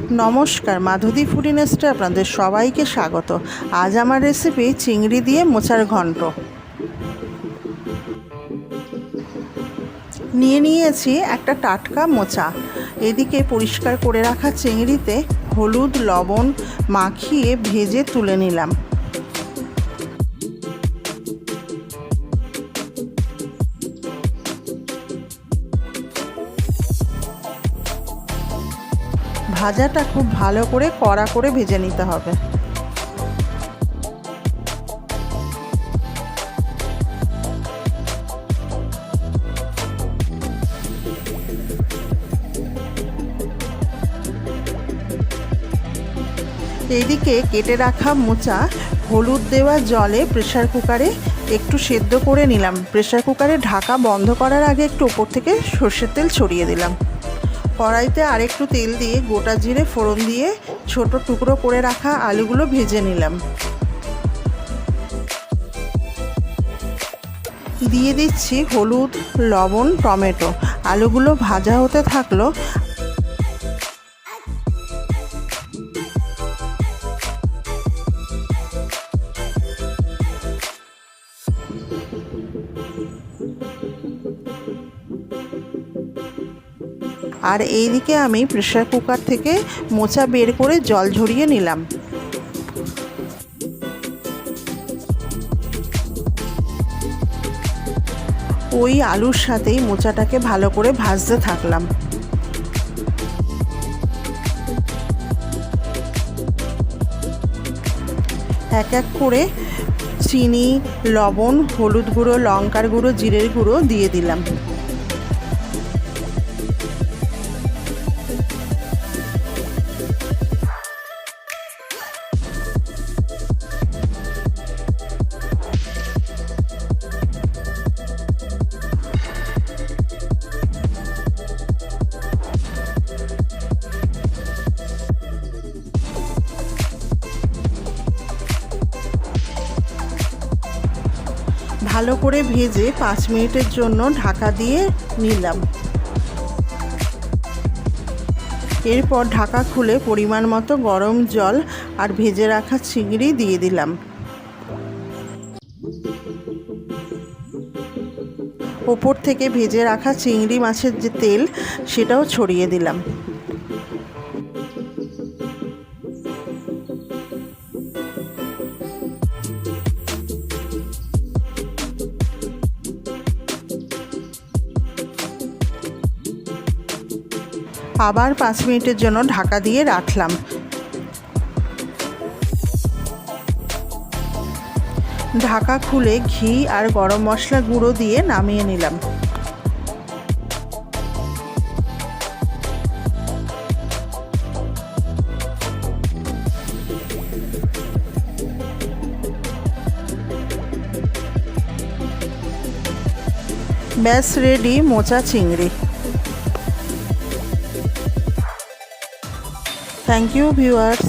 নমস্কার মাধুদি ইন্ডাস্ট্রি আপনাদের সবাইকে স্বাগত। আজ আমার রেসিপি চিংড়ি দিয়ে মোচার ঘন্ট। নিয়ে নিয়েছি একটা টাটকা মোচা। এদিকে পরিষ্কার করে রাখা চিংড়িতে হলুদ, লবণ মাখিয়ে ভেজে তুলে নিলাম। ভাজাটা খুব ভালো করে কড়া করে ভেজে নিতে হবে। এইদিকে কেটে রাখা মোচা হলুদ দেওয়া জলে প্রেশার কুকারে একটু সেদ্ধ করে নিলাম। প্রেশার কুকারে ঢাকা বন্ধ করার আগে একটু ওপর থেকে সর্ষের তেল ছড়িয়ে দিলাম। কড়াইতে আরেকটু তেল দিয়ে গোটা জিরে ফোড়ন দিয়ে ছোট টুকরো করে রাখা আলুগুলো ভেজে নিলাম। দিয়ে দিচ্ছি হলুদ, লবণ, টমেটো। আলুগুলো ভাজা হতে থাকল আর এইদিকে আমি প্রেশার কুকার থেকে মোচা বের করে জল ঝরিয়ে নিলাম। ওই আলুর সাথেই মোচাটাকে ভালো করে ভাজতে থাকলাম। এক এক করে চিনি, লবণ, হলুদ গুঁড়ো, লঙ্কার গুঁড়ো, জিরের গুঁড়ো দিয়ে দিলাম। ভালো করে ভেজে পাঁচ মিনিটের জন্য ঢাকা দিয়ে নিলাম। এরপর ঢাকা খুলে পরিমাণ মতো গরম জল আর ভেজে রাখা চিংড়ি দিয়ে দিলাম। ওপর থেকে ভেজে রাখা চিংড়ি মাছের যে তেল, সেটাও ছড়িয়ে দিলাম। আবার পাঁচ মিনিটের জন্য ঢাকা দিয়ে রাখলাম। ঢাকা খুলে ঘি আর গরম মশলা গুঁড়ো দিয়ে নামিয়ে নিলাম। ব্যাস, রেডি মোচা চিংড়ি। Thank you viewers